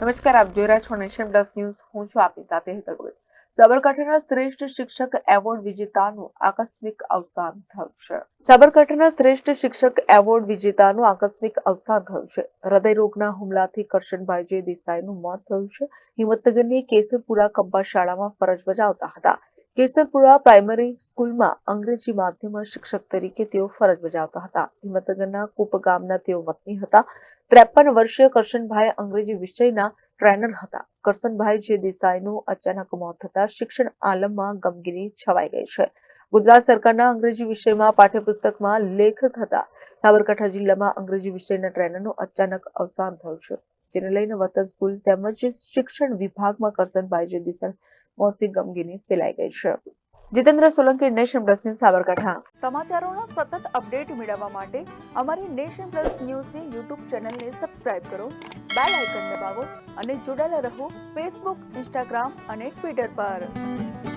નમસ્કાર, આપ જોઈ રહ્યા છો નેશન પ્લસ ન્યૂઝ. હું છું આપની સાથે હેતલ ભગત. સાબરકાંઠાના શ્રેષ્ઠ શિક્ષક એવોર્ડ વિજેતાનું આકસ્મિક અવસાન થયું છે. સાબરકાંઠાના શ્રેષ્ઠ શિક્ષક એવોર્ડ વિજેતાનું આકસ્મિક અવસાન થયું છે. હૃદયરોગના હુમલાથી કરશનભાઈ જે દેસાઈનું મોત થયું છે. હિંમતનગરની કેસરપુરા કંપા શાળામાં ફરજ બજાવતા હતા. કેસરપુરા પ્રાઇમરી સ્કૂલમાં અંગ્રેજી માધ્યમમાં શિક્ષક તરીકે તેઓ ફરજ બજાવતા હતા. હિંમતનગરના કુપ ગામના તેઓ વતની હતા. ત્રેપન વર્ષીય કરશનભાઈ અંગ્રેજી વિષયના ટ્રેનર હતા. કરશનભાઈ જે દેસાઈનું અચાનક મોત થતા શિક્ષણ આલમમાં ગમગીની છવાઈ ગઈ છે. ગુજરાત સરકારના અંગ્રેજી વિષયમાં પાઠ્યપુસ્તકમાં લેખક હતા. સાબરકાંઠા જિલ્લામાં અંગ્રેજી વિષયના ટ્રેનરનું અચાનક અવસાન થયું છે. જેને લઈને વતન સ્કૂલ તેમજ શિક્ષણ વિભાગમાં કરશનભાઈ જે દેસાઈ મોતની ગમગીની ફેલાઈ ગઈ છે. Jitendra Solanki nation plus news Sabarkantha. સમાચારોના સતત અપડેટ મેળવવા માટે અમારી નેશન પ્લસ ન્યૂઝની યુટ્યુબ ચેનલને સબસ્ક્રાઇબ કરો, બેલ આઇકન દબાવો અને જોડાયેલા રહો ફેસબુક, ઇન્સ્ટાગ્રામ અને ટ્વિટર પર.